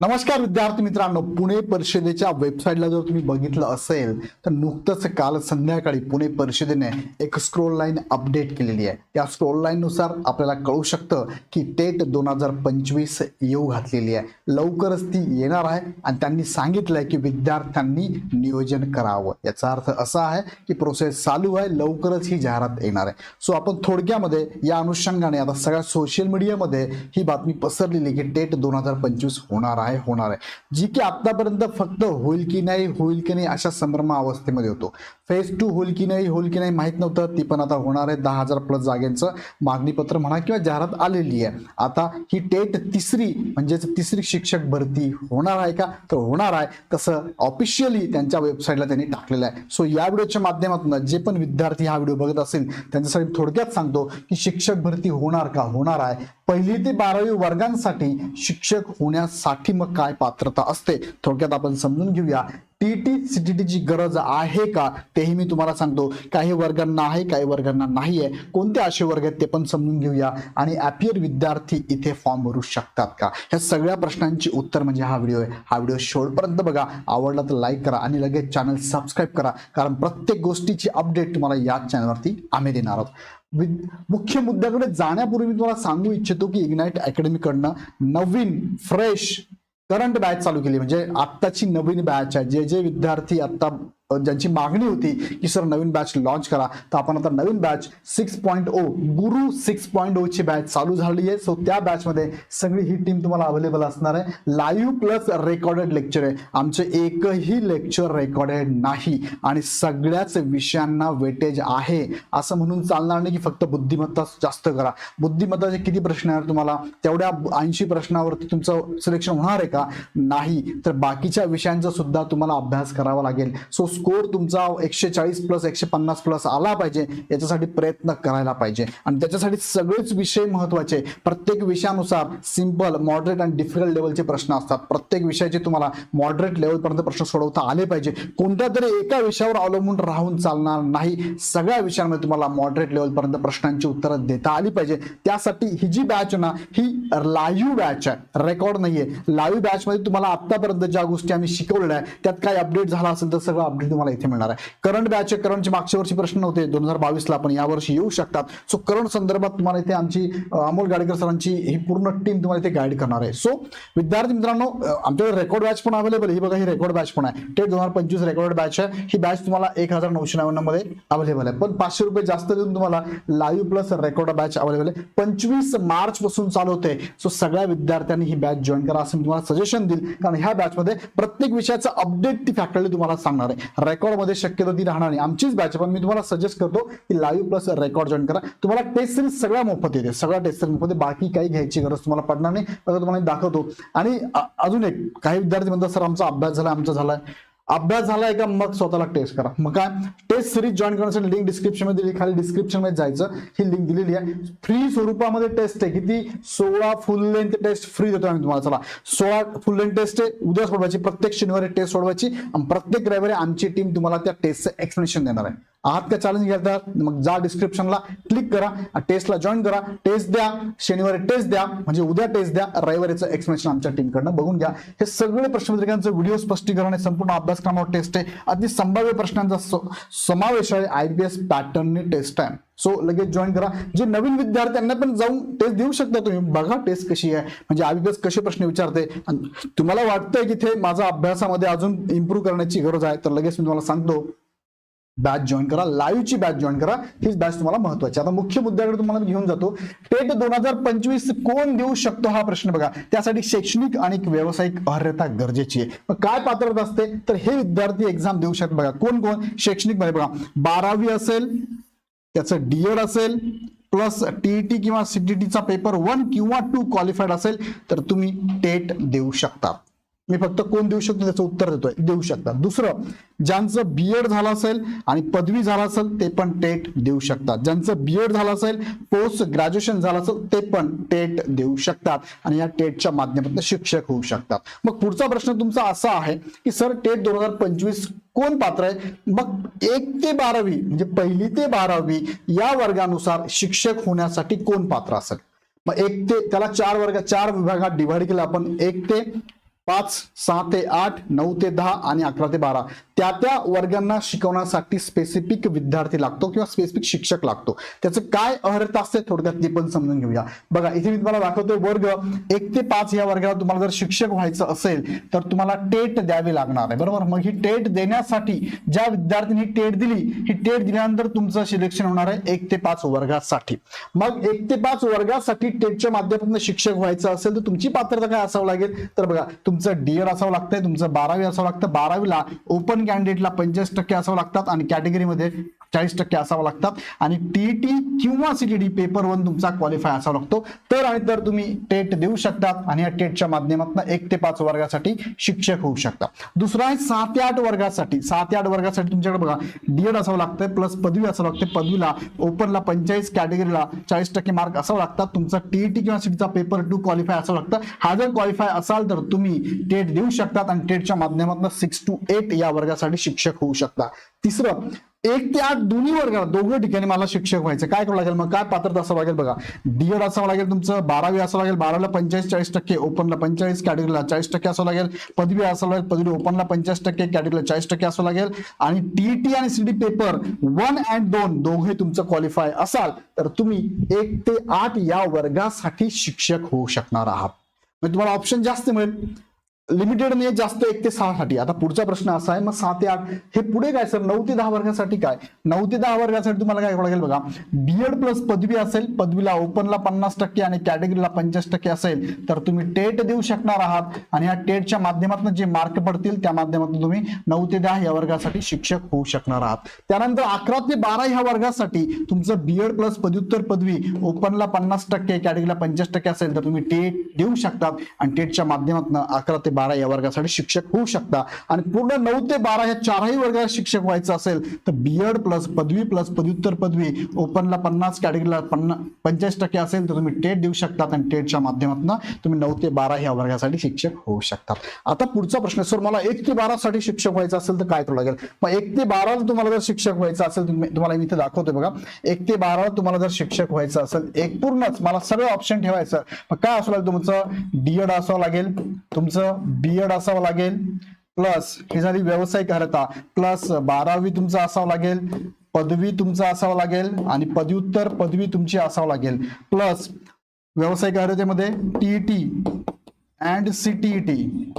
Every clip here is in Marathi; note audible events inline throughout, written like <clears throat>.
नमस्कार विद्यार्थी मित्रांनो पुणे परिषदेच्या वेबसाईटला जर तुम्ही बघितलं असेल तर नुकतंच काल संध्याकाळी पुणे परिषदेने एक स्क्रोल लाईन अपडेट केलेली आहे. या स्क्रोल लाईननुसार आपल्याला कळू शकतं की टेट दोन हजार पंचवीस येऊ घातलेली आहे. लवकरच ती येणार आहे आणि त्यांनी सांगितलंय की विद्यार्थ्यांनी नियोजन करावं. याचा अर्थ असा आहे की प्रोसेस चालू आहे लवकरच ही जाहिरात येणार आहे. सो आपण थोडक्यामध्ये या अनुषंगाने आता सगळ्या सोशल मीडियामध्ये ही बातमी पसरलेली की टेट दोन हजार पंचवीस होणार आहे. होणार आहे. जी की आतापर्यंत फक्त होईल की नाही होईल की नाही अशा संभ्रमा अवस्थेमध्ये होतो. फेज टू होईल की नाही होईल की नाही माहीत नव्हतं. ती पण आता होणार आहे. दहा हजार प्लस जागेचं मागणीपत्र म्हणा किंवा जाहिरात आलेली आहे. आता ही टेट तिसरी म्हणजेच तिसरी शिक्षक भरती होणार आहे का? तर होणार आहे. तसं ऑफिशियली त्यांच्या वेबसाईटला त्यांनी टाकलेलं आहे. सो या व्हिडिओच्या माध्यमातून जे पण विद्यार्थी हा व्हिडिओ बघत असेल त्यांच्यासाठी थोडक्यात सांगतो की शिक्षक भरती होणार का? होणार आहे. पहिली ते बारावी वर्गांसाठी शिक्षक होण्यासाठी मग काय पात्रता असते? थोडक्यात आपण समजून घेऊया. टी टी सी टी टीची गरज आहे का? तेही मी तुम्हाला सांगतो. काही वर्गांना आहे काही वर्गांना नाही आहे कोणते असे वर्ग आहेत ते पण समजून घेऊया. आणि ॲपियर विद्यार्थी इथे फॉर्म भरू शकतात का? ह्या सगळ्या प्रश्नांची उत्तर म्हणजे हा व्हिडिओ आहे. हा व्हिडिओ शेवटपर्यंत बघा. आवडला तर लाईक करा आणि लगेच चॅनल सबस्क्राईब करा. कारण प्रत्येक गोष्टीची अपडेट तुम्हाला याच चॅनलवरती आम्ही देणार आहोत. मुख्य मुद्द्याकडे जाण्यापूर्वी मी तुम्हाला सांगू इच्छितो की इग्नाईट अकॅडमीकडनं नवीन फ्रेश करंट बॅच चालू केली. म्हणजे आत्ताची नवीन बॅच आहे. जे जे विद्यार्थी आता ज्यांची मागणी होती की सर नवीन बॅच लॉन्च करा. तर आपण आता नवीन बॅच सिक्स पॉईंट ओ गुरु सिक्स पॉईंट oh ची बॅच चालू झाली आहे. सो त्या बॅचमध्ये सगळी ही टीम तुम्हाला अवेलेबल असणार आहे. लाईव्ह प्लस रेकॉर्डेड लेक्चर आहे. आमचे एकही लेक्चर रेकॉर्डेड नाही. आणि सगळ्याच विषयांना वेटेज आहे. असं म्हणून चालणार नाही की फक्त बुद्धिमत्ता जास्त करा. बुद्धिमत्ताचे किती प्रश्न आहेत तुम्हाला? तेवढ्या ऐंशी प्रश्नावरती तुमचं सिलेक्शन होणार आहे का? नाही. तर बाकीच्या विषयांचा सुद्धा तुम्हाला अभ्यास करावा लागेल. सो स्कोर तुमचा एकशे चाळीस प्लस एकशे पन्नास प्लस आला पाहिजे याच्यासाठी प्रयत्न करायला पाहिजे. आणि त्याच्यासाठी सगळेच विषय महत्त्वाचे. प्रत्येक विषयानुसार सिंपल मॉडरेट आणि डिफिकल्ट लेवलचे प्रश्न असतात. प्रत्येक विषयाचे तुम्हाला मॉडरेट लेवलपर्यंत प्रश्न सोडवता आले पाहिजे. कोणत्या तरी एका विषयावर अवलंबून राहून चालणार नाही सगळ्या विषयांमध्ये तुम्हाला मॉडरेट लेवलपर्यंत प्रश्नांची उत्तरं देता आली पाहिजे. त्यासाठी ही जी बॅच ना ही लाईव्ह बॅच आहे. रेकॉर्ड नाहीये. लाईव्ह बॅच मध्ये तुम्हाला आतापर्यंत ज्या गोष्टी आम्ही शिकवलेल्या आहेत त्यात काय अपडेट झाला असेल तर सगळं अपडेट तुम्हाला इथे मिळणार आहे. करंट बॅच करंटचे मागच्या वर्षी प्रश्न होते दोन हजार बावीसला पण यावर्षी येऊ शकतात. सो करंट संदर्भात तुम्हाला इथे आमची अमोल गाडेकर सरांची ही पूर्ण टीम तुम्हाला इथे गाईड करणार आहे. सो विद्यार्थी मित्रांनो आमच्याकडे रेकॉर्ड बॅच पण अवेलेबल ही बघा ही रेकॉर्ड बॅच पण आहे. टेट दोन हजार पंचवीस रेकॉर्ड बॅच आहे. ही बॅच तुम्हाला एक हजार नऊशे नव्याण्णवमध्ये अवेलेबल आहे. पण पाचशे रुपये जास्त देऊन तुम्हाला live plus record batch available आहे. पंचवीस मार्च पासून चालू होते. सो सगळ्या विद्यार्थ्यांनी ही बॅच जॉईन करा असं मी तुम्हाला सजेशन देईल. कारण ह्या बॅच मध्ये प्रत्येक विषयाचं अपडेट ती फॅकल्टी तुम्हाला सांगणार आहे. रेकॉर्डमध्ये शक्यतो ती राहणार नाही. आमचीच बॅच पण मी तुम्हाला सजेस्ट करतो की लाईव्ह प्लस रेकॉर्ड जॉईन करा. तुम्हाला टेस्ट सिरीज सगळ्या मोफत येते. सगळ्या टेस्ट सिरीज मोफत बाकी काही घ्यायची गरज तुम्हाला पडणार नाही. तुम्हाला दाखवतो. आणि अजून एक काही विद्यार्थी म्हणतात सर आमचा अभ्यास झाला आमचा झालाय अभ्यास झालाय का? मग स्वतःला टेस्ट करा. मग काय? टेस्ट सिरीज जॉईन करण्यासाठी लिंक डिस्क्रिप्शनमध्ये दिली खाली डिस्क्रिप्शनमध्ये जायचं. ही लिंक दिलेली आहे. फ्री स्वरूपामध्ये टेस्ट आहे. किती? सोळा फुल लेंथ टेस्ट फ्री देतो आम्ही तुम्हाला. चला. सोळा फुल लेंथ टेस्ट आहे. उद्या सोडवायची. प्रत्येक शनिवारी टेस्ट सोडवायची. आणि प्रत्येक रविवारी आमची टीम तुम्हाला त्या टेस्टचं एक्सप्लेनेशन देणार आहे. आहात का चॅलेंज घेतात? मग जा डिस्क्रिप्शनला क्लिक करा टेस्टला जॉईन करा टेस्ट द्या शनिवारी टेस्ट द्या म्हणजे उद्या टेस्ट द्या रविवारीचं एक्सप्लेनेशन आमच्या टीमकडनं बघून घ्या. हे सगळे प्रश्नपत्रिकांचं व्हिडिओ स्पष्टीकरण आहे संपूर्ण अभ्यासक्रमावर टेस्ट आहे. अगदी संभाव्य प्रश्नांचा समावेश आहे आय बी एस पॅटर्नने टेस्ट आहे सो लगेच जॉईन करा. जे नवीन विद्यार्थ्यांना पण जाऊन टेस्ट देऊ शकता तुम्ही. बघा टेस्ट कशी आहे. म्हणजे आयबीएस कसे प्रश्न विचारते. तुम्हाला वाटतंय की ते माझा अभ्यासामध्ये अजून इम्प्रूव्ह करण्याची गरज आहे. तर लगेच मी तुम्हाला सांगतो. बॅच जॉईन करा लाईव्हची बॅच जॉईन करा. हीच बॅच तुम्हाला महत्वाची आता मुख्य मुद्द्याकडे तुम्हाला घेऊन जातो. टेट दोन हजार पंचवीस कोण देऊ शकतो हा प्रश्न बघा. त्यासाठी शैक्षणिक आणि व्यावसायिक अर्हता गरजेची आहे. मग काय पात्रता असते? तर हे विद्यार्थी एक्झाम देऊ शकतात बघा. कोण कोण? शैक्षणिकमध्ये बघा. बारावी असेल त्याचं डीएड असेल प्लस टीईटी किंवा सीटीटीचा पेपर वन किंवा टू क्वालिफाईड असेल तर तुम्ही टेट देऊ शकता. मी फक्त कोण देऊ शकतो त्याचं उत्तर देतोय. देऊ शकता. दुसरं ज्यांचं बीएड झालं असेल आणि पदवी झालं असेल ते पण टेट देऊ शकतात. ज्यांचं बीएड झालं असेल पोस्ट ग्रॅज्युएशन झालं असेल ते पण टेट देऊ शकतात आणि या टेटच्या माध्यमातून शिक्षक होऊ शकतात. मग पुढचा प्रश्न तुमचा असा आहे की सर टेट दोन हजार पंचवीस कोण पात्र आहे? मग एक ते बारावी म्हणजे पहिली ते बारावी या वर्गानुसार शिक्षक होण्यासाठी कोण पात्र असेल? मग एक ते त्याला चार वर्ग चार विभागात डिव्हाइड केलं आपण एक ते पाच सहा ते आठ नऊ ते दहा आणि अकरा ते बारा. त्या त्या वर्गांना शिकवण्यासाठी स्पेसिफिक विद्यार्थी लागतो किंवा स्पेसिफिक शिक्षक लागतो. त्याचं काय अर्थ असते थोडक्यात ते पण समजून घेऊया. बघा इथे मी तुम्हाला दाखवतोय वर्ग. एक ते पाच या वर्गाला तुम्हाला जर शिक्षक व्हायचं असेल तर तुम्हाला टेट द्यावी लागणार आहे. बरोबर? मग ही टेट देण्यासाठी ज्या विद्यार्थ्यांनी टेट दिली ही टेट दिल्यानंतर तुमचं सिलेक्शन होणार आहे एक ते पाच वर्गासाठी. मग एक ते पाच वर्गासाठी टेटच्या माध्यमातून शिक्षक व्हायचं असेल तर तुमची पात्रता काय असावं लागेल? तर बघा तुमचं डीएड असावं लागतंय तुमचं बारावी असावं लागतं. बारावीला ओपन कॅन्डिडेटला पंचवीस टक्के असावं लागतात आणि कॅटेगरीमध्ये चाळीस टक्के असावं लागतात आणि टीईटी किंवा सीटीडी पेपर वन तुमचा क्वालिफाय असावा लागतो. तर आणि तर तुम्ही टेट देऊ शकतात आणि या टेटच्या माध्यमातून एक ते पाच वर्गासाठी शिक्षक होऊ शकता दुसरा आहे सहा ते आठ वर्गासाठी. सहा ते आठ वर्गासाठी तुमच्याकडे बघा डीएड असावं लागतं प्लस पदवी असावं लागते पदवीला ओपनला पंचेचाळीस कॅटेगरीला चाळीस टक्के मार्क असावं लागतात. तुमचा टीईटी किंवा सीटीचा पेपर टू क्वालिफाय असावं लागतं. हा जर क्वालिफाय असाल तर तुम्ही टेट देऊ शकतात आणि टेटच्या माध्यमातून सिक्स टू एट या वर्गासाठी शिक्षक होऊ शकता. तिसरं एक ते आठ दोन्ही वर्गात दोघं ठिकाणी मला शिक्षक व्हायचं. काय करावं लागेल मग? काय पात्रता असावं लागेल बघा? डीएड असावं लागेल तुमचं बारावी असावं लागेल बारावीला पंचेचाळीस चाळीस टक्के ओपनला पंचेचाळीस कॅटेगरीला चाळीस टक्के असावं लागेल पदवी असावं लागेल पदवी ओपनला पंचेचाळीस टक्के कॅटेगरीला चाळीस टक्के असावं लागेल आणि टीईटी आणि सीडी पेपर वन अँड दोन दोघे तुमचं क्वालिफाय असाल तर तुम्ही एक ते आठ या वर्गासाठी शिक्षक होऊ शकणार आहात. म्हणजे तुम्हाला ऑप्शन जास्त मिळेल. लिमिटेड नाही जास्त एक ते सहा साठी आता पुढचा प्रश्न असा आहे मग सहा ते आठ हे पुढे काय सर नऊ ते दहा वर्गासाठी काय? नऊ ते दहा वर्गासाठी तुम्हाला काय लागेल बघा. बीएड प्लस पदवी असेल पदवीला ओपनला पन्नास टक्के आणि कॅटेगरीला पंचाळीस टक्के असेल तर तुम्ही टेट देऊ शकणार आहात. आणि या टेटच्या माध्यमातून जे मार्क पडतील त्या माध्यमातून तुम्ही नऊ ते दहा या वर्गासाठी शिक्षक होऊ शकणार आहात. त्यानंतर अकरा ते बारा ह्या वर्गासाठी तुमचं बीएड प्लस पदव्युत्तर पदवी ओपनला पन्नास टक्के कॅटेगरीला पंचाळीस टक्के असेल तर तुम्ही टेट देऊ शकतात. आणि टेटच्या माध्यमातून अकरा ते बारा या वर्गासाठी शिक्षक होऊ शकता. आणि पूर्ण नऊ ते बारा या चारही वर्गात शिक्षक व्हायचं असेल तर बीएड प्लस पदवी प्लस पदव्युत्तर पदवी ओपनला पन्नास कॅटेगरीला पन्ना पंचेचाळीस टक्के असेल तर तुम्ही टेट देऊ शकतात आणि टेटच्या माध्यमातून तुम्ही नऊ ते बारा या वर्गासाठी शिक्षक होऊ शकतात. आता पुढचा प्रश्न सर मला एक ते बारासाठी शिक्षक व्हायचं असेल तर काय करावं लागेल? मग एक ते बाराला तुम्हाला जर शिक्षक व्हायचं असेल तुम्ही- तुम्हाला मी इथे दाखवतोय बघा. एक ते बाराला तुम्हाला जर शिक्षक व्हायचं असेल एक पूर्णच मला सगळं ऑप्शन ठेवायचं. मग काय असू लागेल तुमचं? डीएड असावं लागेल. तुमचं बीएड असावं लागेल. प्लस ही झाली व्यावसायिक अर्हता. प्लस बारावी तुमचं असावं लागेल. पदवी तुमचं असावं लागेल. आणि पदव्युत्तर पदवी तुमची असावं लागेल. प्लस व्यावसायिक अर्हतेमध्ये T T and C T T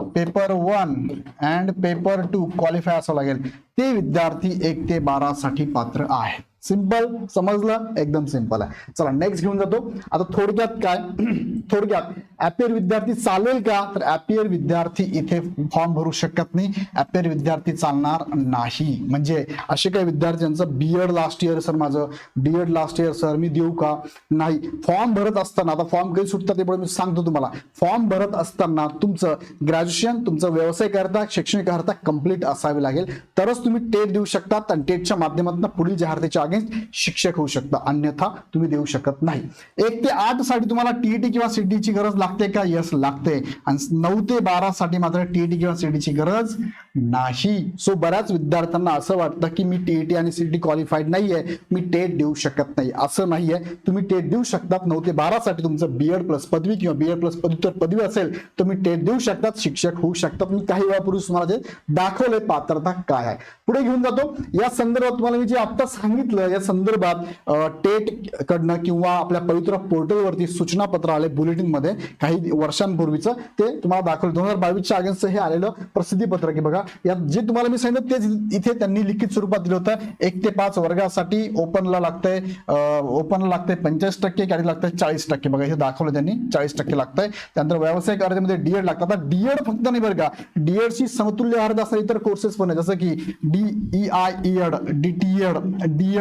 paper one and paper two qualify असावं लागेल. ते विद्यार्थी एक ते बारा साठी पात्र आहेत. सिंपल समजलं? एकदम सिंपल आहे. चला नेक्स्ट घेऊन जातो. आता थोडक्यात काय? <clears throat> थोडक्यात ऍपियर विद्यार्थी चालेल का? तर ऍपियर विद्यार्थी इथे फॉर्म भरू शकत नाही. ऍपियर विद्यार्थी चालणार नाही. म्हणजे असे काही विद्यार्थ्यांचं बीएड लास्ट इयर सर माझं डीएड लास्ट इयर सर मी देऊ का? नाही. फॉर्म भरत असताना आता फॉर्म कधी सुटतात ते पण मी सांगतो तुम्हाला. फॉर्म भरत असताना तुमचं ग्रॅज्युएशन तुमचं व्यवसाय करता शैक्षणिक करता कंप्लीट असावी लागेल. तरच तुम्ही टेट देऊ शकतात आणि टेटच्या माध्यमातून पुढील जाहिरातीच्या अर्हतेच्या अगेन्स्ट शिक्षक होऊ शकता. अन्यथा तुम्ही देऊ शकत नाही. एक ते आठसाठी तुम्हाला टीईटी किंवा सीटीची गरज लागते का? यस लागते. आणि नऊ ते बारा साठी मात्र टीईटी किंवा सीटीची गरज नाही. सो बऱ्याच विद्यार्थ्यांना असं वाटतं की मी टीईटी आणि सीटी क्वालिफाईड नाहीये. मी टेट देऊ शकत नाही. असं नाहीये. तुम्ही टेट देऊ शकतात. नऊ ते बारा साठी तुमचं बीएड प्लस पदवी किंवा बीएड प्लस पदव्युत्तर पदवी असेल तुम्ही टेट देऊ शकतात. शिक्षक होऊ शकतात. मी काही वेळापूर्वी तुम्हाला जे दाखवलंय पात्रता काय आहे. पुढे घेऊन जातो. या संदर्भात तुम्हाला मी जे आता सांगितलं या संदर्भात टेट कडनं किंवा आपल्या पवित्र पोर्टलवरती सूचना पत्र आले बुलेटिनमध्ये काही वर्षांपूर्वीचं ते तुम्हाला दाखवलं. दोन हजार बावीसच्या अगेन्स्ट हे आलेलं प्रसिद्धी पत्र की बघा यात जे तुम्हाला मी सांगितलं तेच इथे त्यांनी लिखित स्वरूपात दिलं होतं. एक ते पाच वर्गासाठी ओपनला लागतंय ओपनला लागतंय पंचेचाळीस टक्के काही लागतंय चाळीस टक्के. बघा इथे दाखवलं त्यांनी चाळीस टक्के लागतंय. त्यानंतर व्यावसायिक अर्जामध्ये डीएड लागतं आता डीएड फक्त नाही बरं का डीएडशी समतुल्य अर्ज असणारे इतर कोर्सेस पण आहे जसं की D I Ed D T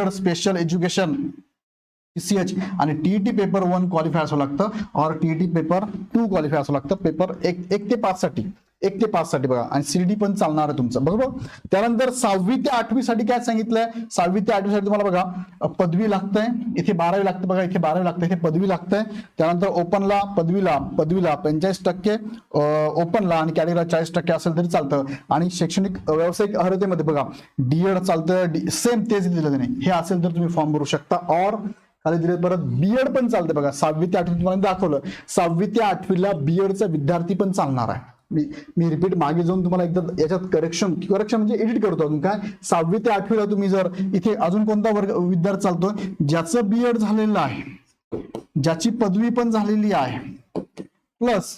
Ed special education CH आणि टीईटी पेपर वन क्वालिफाय असं लागतं और टीईटी पेपर टू क्वालिफाय असं लागतं पेपर एक एक ते पाच साठी एक ते पाच साठी बघा. आणि सीडी पण चालणार आहे तुमचं. बरोबर? त्यानंतर सहावी ते आठवी साठी काय सांगितलंय? सहावी ते आठवी साठी तुम्हाला बघा पदवी लागतंय. इथे बारावी लागते बघा इथे बारावी लागते इथे पदवी लागतंय. त्यानंतर ओपनला पदवीला पदवीला पंचेचाळीस टक्के ओपनला आणि कॅटेगरीला चाळीस टक्के असेल तरी चालतं. आणि शैक्षणिक व्यावसायिक अर्हतेमध्ये बघा डीएड चालतं सेम तेच दिलं त्याने. हे असेल तर तुम्ही फॉर्म भरू शकता. और खाली दिले परत बीएड पण चालते बघा. सहावी ते आठवी तुम्हाला दाखवलं. सहावी ते आठवीला बीएडचा विद्यार्थी पण चालणार आहे. मी मी रिपीट मागे जाऊन तुम्हाला एकदा याच्यात करेक्शन करेक्शन म्हणजे एडिट करतो अजून. काय? सहावी ते आठवीला तुम्ही जर इथे अजून कोणता वर्ग विद्यार्थी चालतोय ज्याचं बीएड झालेलं आहे ज्याची पदवी पण झालेली आहे प्लस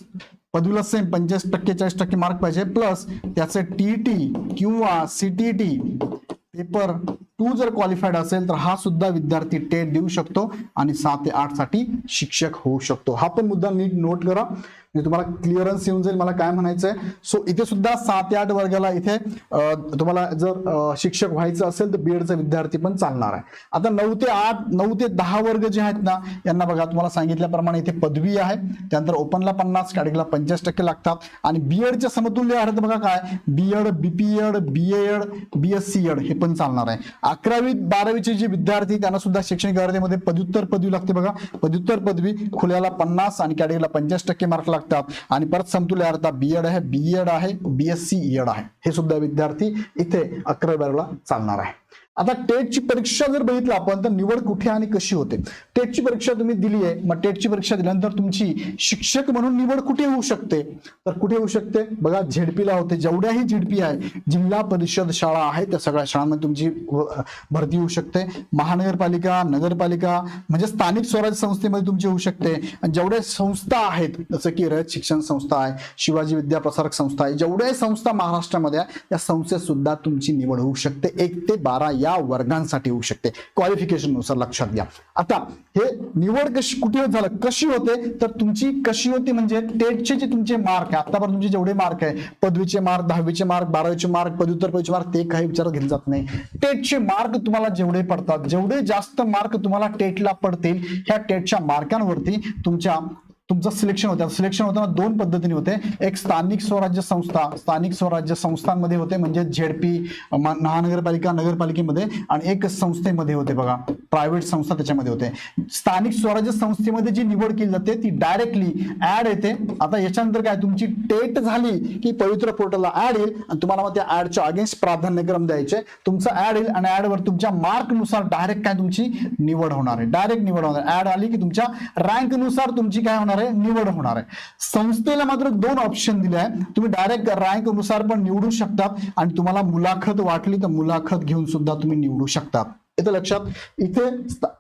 पदवीला सेम पंचेचाळीस टक्के चाळीस टक्के मार्क पाहिजे प्लस त्याचे टी किंवा सीटीटी पेपर टू जर क्वालिफाईड असेल तर हा सुद्धा विद्यार्थी टेट देऊ शकतो आणि सहा ते आठसाठी शिक्षक होऊ शकतो. हा पण मुद्दा नीट नोट करा. म्हणजे तुम्हाला क्लिअरन्स येऊन जाईल मला काय म्हणायचं आहे सो इथे सुद्धा सहा ते आठ वर्गाला इथे तुम्हाला जर शिक्षक व्हायचं असेल तर बीएडचा विद्यार्थी पण चालणार आहे. आता नऊ ते आठ नऊ ते दहा वर्ग जे आहेत ना यांना बघा तुम्हाला सांगितल्याप्रमाणे इथे पदवी आहे. त्यानंतर ओपनला पन्नास कॅटेगरीला पंचवीस टक्के लागतात. आणि बीएडच्या समतुल्य आहेत बघा काय? BEd BPEd S C Ed हे पण चालणार आहे. अकरावी बारावीचे जे विद्यार्थी त्यांना सुद्धा शैक्षणिक अर्धेमध्ये पदव्युत्तर पदवी लागते बघा. पदव्युत्तर पदवी खुल्याला पन्नास आणि कॅटेगरीला पंचाळीस टक्के मार्क लागतात. आणि परत समतुल्य अर्थ बीएड आहे. बीएड आहे. बीएससी एड आहे. हे सुद्धा विद्यार्थी इथे अकरावी बारावीला चालणार आहे. आता टेटची परीक्षा जर बघितलं आपण तर निवड कुठे आणि कशी होते? टेटची परीक्षा तुम्ही दिली आहे मग टेटची परीक्षा दिल्यानंतर तुमची शिक्षक म्हणून निवड कुठे होऊ शकते? तर कुठे होऊ शकते? बघा झेडपीला होते जेवढ्याही झेडपी आहे जिल्हा परिषद शाळा आहे त्या सगळ्या शाळांमध्ये तुमची भरती होऊ शकते. महानगरपालिका नगरपालिका म्हणजे स्थानिक स्वराज्य संस्थेमध्ये तुमची होऊ शकते. आणि जेवढ्या संस्था आहेत जसं की रयत शिक्षण संस्था आहे शिवाजी विद्याप्रसारक संस्था आहे जेवढ्या संस्था महाराष्ट्रामध्ये आहे त्या संस्थेत सुद्धा तुमची निवड होऊ शकते. एक ते बारा या वर्गांसाठी होऊ शकते. क्वालिफिकेशननुसार लक्षात घ्या. आता हे निवड कशी कुठे झालं कशी होते तर तुमची कशी होती म्हणजे टेटचे जे तुमचे मार्क आहे आतापर्यंत तुमचे जेवढे मार्क आहे पदवीचे मार्क दहावीचे मार्क बारावीचे मार्क पदव्युत्तर पदवीचे मार्क ते काही विचारात घेतले जात नाही. टेटचे मार्क तुम्हाला जेवढे पडतात जेवढे जास्त मार्क तुम्हाला टेटला पडतील ह्या टेटच्या मार्कांवरती तुमच्या तुमचं सिलेक्शन होतं. सिलेक्शन होताना दोन पद्धतीने होते. एक स्थानिक स्वराज्य संस्था स्थानिक स्वराज्य संस्थांमध्ये होते म्हणजे झेडपी महानगरपालिका नगरपालिकेमध्ये आणि एक संस्थेमध्ये होते बघा. प्रायव्हेट संस्था त्याच्यामध्ये होते. स्थानिक स्वराज्य संस्थेमध्ये जी निवड केली जाते ती डायरेक्टली ऍड येते. आता याच्यानंतर काय तुमची टेट झाली की पवित्र पोर्टलला ऍड येईल आणि तुम्हाला मग त्या ऍडच्या अगेन्स्ट प्राधान्यक्रम द्यायचे. तुमचं ऍड येईल आणि ऍडवर तुमच्या मार्कनुसार डायरेक्ट काय तुमची निवड होणार आहे. डायरेक्ट निवड होणार ऍड आली की तुमच्या रँकनुसार तुमची काय होणार आहे निवड होणार आहे. संस्थेला मात्र दोन ऑप्शन दिले आहे तुम्ही डायरेक्ट रँकनुसार पण निवडू शकता आणि तुम्हाला मुलाखत वाटली तर मुलाखत घेऊन सुद्धा तुम्ही निवडू शकता. येतं लक्षात. इथे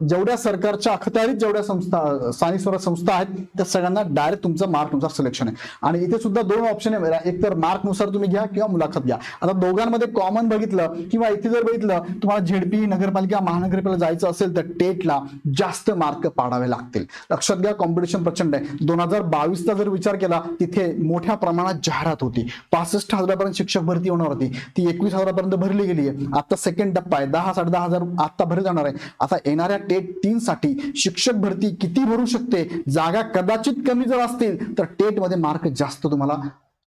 जेवढ्या सरकारच्या अखत्यारीत जेवढ्या संस्था स्थानिक स्वराज संस्था आहेत त्या सगळ्यांना डायरेक्ट तुमचं तुमचा सिलेक्शन आहे. आणि इथे सुद्धा दोन ऑप्शन आहे. म्हणजे एक तर मार्कनुसार तुम्ही घ्या किंवा मुलाखत घ्या. आता दोघांमध्ये कॉमन बघितलं किंवा इथे जर बघितलं तुम्हाला झेडपी नगरपालिका महानगरपालिका जायचं असेल तर टेटला जास्त मार्क पाडावे लागतील. लक्षात घ्या कॉम्पिटिशन प्रचंड आहे. दोन हजार बावीसचा जर विचार केला तिथे मोठ्या प्रमाणात जाहिरात होती. पासष्ट हजारापर्यंत शिक्षक भरती होणार होती. ती एकवीस हजारापर्यंत भरली गेली आहे आता सेकंड टप्पा आहे. दहा साडे दहा हजार आता भरली जाणार आहे. आता येणाऱ्या टेट तीन साठी शिक्षक भरती किती भरू शकते? जागा कदाचित कमी जर असतील तर टेटमध्ये मार्क जास्त तुम्हाला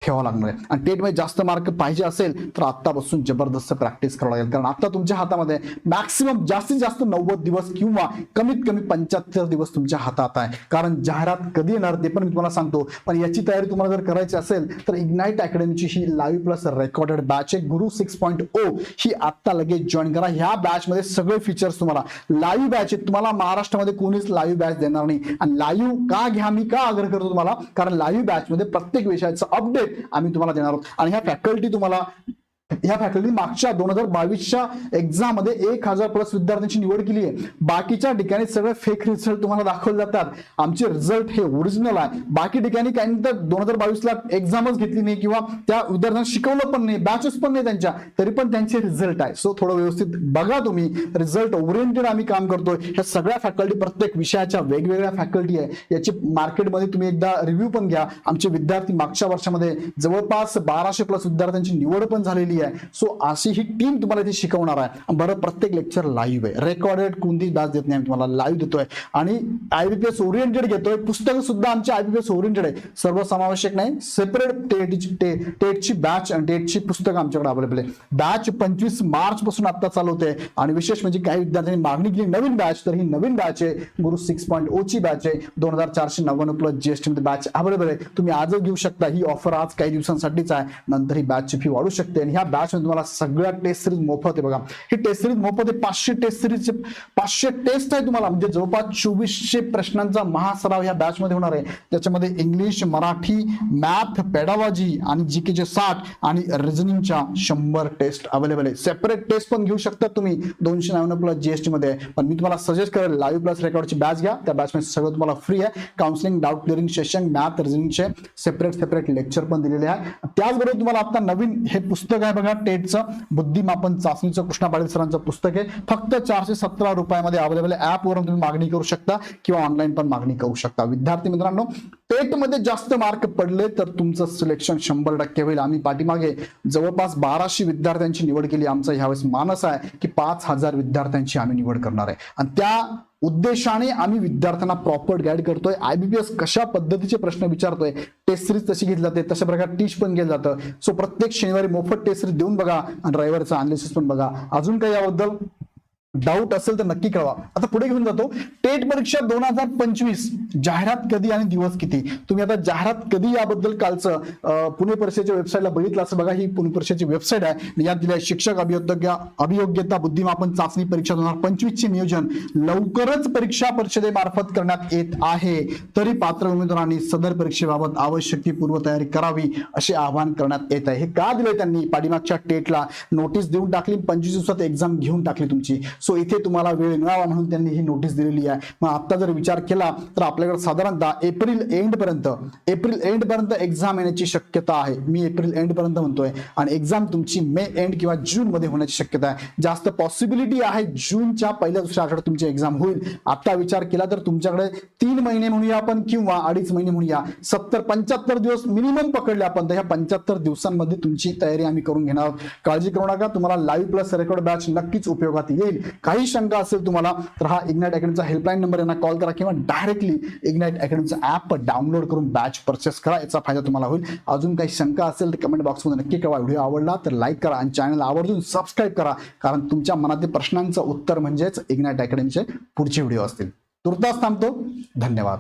ठेवावं लागणार आहे. आणि टेटमध्ये जास्त मार्क पाहिजे असेल तर आत्तापासून जबरदस्त प्रॅक्टिस करावं लागेल. कारण आता तुमच्या हातामध्ये मॅक्सिमम जास्तीत जास्त नव्वद दिवस किंवा कमीत कमी पंच्याहत्तर दिवस तुमच्या हातात आहे. कारण जाहिरात कधी येणार ते पण मी तुम्हाला सांगतो. पण याची तयारी तुम्हाला जर करायची असेल तर इग्नाईट अकॅडमीची ही लाईव्ह प्लस रेकॉर्डेड बॅच आहे. गुरु सिक्स पॉईंट ओ ही आत्ता लगेच जॉईन करा. ह्या बॅचमध्ये सगळे फीचर्स तुम्हाला. लाईव्ह बॅच आहे तुम्हाला महाराष्ट्रामध्ये कोणीच लाईव्ह बॅच देणार नाही. आणि लाईव्ह का घ्या मी का आग्रह करतो तुम्हाला? कारण लाईव्ह बॅचमध्ये प्रत्येक विषयाचं अपडेट आम्ही तुम्हाला देणार आहोत. आणि ह्या फॅकल्टी तुम्हाला ह्या फॅकल्टी मागच्या दोन हजार बावीसच्या एक्झाममध्ये एक हजार प्लस विद्यार्थ्यांची निवड केली आहे. बाकीच्या ठिकाणी सगळे फेक रिझल्ट तुम्हाला दाखवले जातात. आमचे रिझल्ट हे ओरिजिनल आहे. बाकी ठिकाणी काही तर दोन हजार बावीसला एक्झामच घेतली नाही किंवा त्या विद्यार्थ्यांना शिकवलं पण नाही बॅचेस पण नाही त्यांच्या तरी पण त्यांचे रिझल्ट आहे. सो थोडं व्यवस्थित बघा तुम्ही. रिझल्ट ओरिएंटेड आम्ही काम करतोय. ह्या सगळ्या फॅकल्टी प्रत्येक विषयाच्या वेगवेगळ्या फॅकल्टी आहे. याची मार्केटमध्ये तुम्ही एकदा रिव्ह्यू पण घ्या. आमचे विद्यार्थी मागच्या वर्षामध्ये जवळपास बाराशे प्लस विद्यार्थ्यांची निवड पण झालेली आहे. सो अशी ही टीम तुम्हाला इथे शिकवणार आहे. बरं प्रत्येक लेक्चर लाईव्ह आहे. रेकॉर्डेड कोणतीच बॅच देत नाही तुम्हाला लाईव्ह देतोय. आणि आयबीपीएस ओरिएंटेड घेतोय. पुस्तक सुद्धा आमची आयबीपीएस ओरिएंटेड आहे. सर्वसमावेशक नाही. सेपरेट टेटची टेटची बॅच आणि टेटची पुस्तकं आमच्याकडे अवेलेबल आहे. बॅच पंचवीस मार्च पासून आता चालू होते. आणि विशेष म्हणजे काही विद्यार्थ्यांनी मागणी केली नवीन बॅच तर ही नवीन बॅच आहे. गुरु सिक्स पॉईंट ओ ची बॅच आहे. दोन हजार चारशे नव्याण्णव प्लस जीएसटी मध्ये बॅच अवेलेबल आहे. तुम्ही आजच घेऊ शकता. ही ऑफर आज काही दिवसांसाठीच आहे. नंतर ही बॅचची फी वाढू शकते. आणि ह्या बॅच मध्ये तुम्हाला सगळ्या टेस्ट सिरीज मोफत आहे बघा. ही टेस्ट सिरीज मोफत आहे. पाचशे टेस्ट सिरीजचे पाचशे टेस्ट आहे तुम्हाला. म्हणजे जवळपास चोवीसशे प्रश्नांचा महासराव ह्या बॅच मध्ये होणार आहे. त्याच्यामध्ये इंग्लिश मराठी मॅथ पेडावाजी आणि जी केचे साठ आणि रिझनिंगच्या शंभर टेस्ट अवेलेबल आहे. सेपरेट टेस्ट पण घेऊ शकता तुम्ही. दोनशे नव्याण्णव प्लस जीएसटी मध्ये. पण मी तुम्हाला सजेस्ट करेल लाईव्ह प्लस रेकॉर्डची बॅच घ्या. त्या बॅच मध्ये सगळं तुम्हाला फ्री आहे. Counselling doubt clearing session math रिझनिंगचे separate separate lecture पण दिलेले आहे. त्याचबरोबर तुम्हाला आता नवीन हे पुस्तक आहे बघा टेटचं बुद्धिमापन चाचणीचं कृष्णा पाटील सरांचं पुस्तक आहे. फक्त चारशे सतरा रुपयामध्ये अवेलेबल आहे. ऍपवरून तुम्ही मागणी करू शकता किंवा ऑनलाईन पण मागणी करू शकता. विद्यार्थी मित्रांनो टेटमध्ये जास्त मार्क पडले तर तुमचं सिलेक्शन शंभर टक्के होईल. आम्ही पाठीमागे जवळपास बाराशे विद्यार्थ्यांची निवड केली. आमचा ह्यावेळेस मानस आहे की पाच हजार विद्यार्थ्यांची आम्ही निवड करणार आहे. आणि त्या उद्देशाने आम्ही विद्यार्थ्यांना प्रॉपर गाईड करतोय. आयबीपीएस कशा पद्धतीचे प्रश्न विचारतोय टेस्ट सिरीज तशी घेतली जाते तशा प्रकारे टीच पण केलं जातं. सो प्रत्येक शनिवारी मोफत टेस्ट सिरीज देऊन बघा आणि रविवारचं अनालिसिस पण बघा. अजून काही याबद्दल? डाऊट असेल तर नक्की कळवा. आता पुढे घेऊन जातो. टेट परीक्षा दोन हजार पंचवीस जाहिरात कधी आणि दिवस किती? तुम्ही आता जाहिरात कधी याबद्दल कालचं पुणे परिषदेच्या वेबसाईटला बघितलं असं बघा ही पुणे परिषदेची वेबसाईट आहे. आणि यात दिल्या शिक्षक अभियोग्य अभियोग्यता बुद्धिमापन चाचणी परीक्षा दोन हजार पंचवीस चे नियोजन. लवकरच परीक्षा परिषदेमार्फत करण्यात येत आहे. तरी पात्र उमेदवारांनी सदर परीक्षेबाबत आवश्यक ती पूर्वतयारी करावी असे आवाहन करण्यात येत आहे. हे का दिले त्यांनी? पाठीमागच्या टेटला नोटीस देऊन टाकली पंचवीस दिवसात एक्झाम घेऊन टाकली तुमची. सो इथे तुम्हाला वेळ मिळावा म्हणून त्यांनी ही नोटीस दिलेली आहे. मग आता जर विचार केला तर आपल्याकडे साधारणतः एप्रिल एंड पर्यंत एप्रिल एंड पर्यंत एक्झाम येण्याची शक्यता आहे. मी एप्रिल एंड पर्यंत म्हणतोय. आणि एक्झाम तुमची मे एंड किंवा जून मध्ये होण्याची शक्यता आहे. जास्त पॉसिबिलिटी आहे जूनच्या पहिल्या दुसऱ्या आठवड्यात तुमची एक्झाम होईल. आता विचार केला तर तुमच्याकडे तीन महिने म्हणूया आपण किंवा अडीच महिने म्हणूया. सत्तर पंच्याहत्तर दिवस मिनिमम पकडले आपण तर ह्या पंच्याहत्तर दिवसांमध्ये तुमची तयारी आम्ही करून घेणार आहोत. काळजी करू नका तुम्हाला लाईव्ह प्लस रेकॉर्ड बॅच नक्कीच उपयोगात येईल. काही शंका असेल तुम्हाला तर हा इग्नाइट अकॅडमीचा हेल्पलाईन नंबर यांना कॉल करा किंवा डायरेक्टली इग्नाइट अकॅडमीचा ऍप डाउनलोड करून बॅच परचेस करा याचा फायदा तुम्हाला होईल. अजून काही शंका असेल तर कमेंट बॉक्समध्ये नक्की कळवा. व्हिडिओ आवडला तर लाईक करा आणि चॅनल आवर्जून सबस्क्राईब करा कारण तुमच्या मनातील प्रश्नांचं उत्तर म्हणजेच इग्नाइट अकॅडमीचे पुढचे व्हिडिओ असतील. तुर्तास थांबतो. धन्यवाद.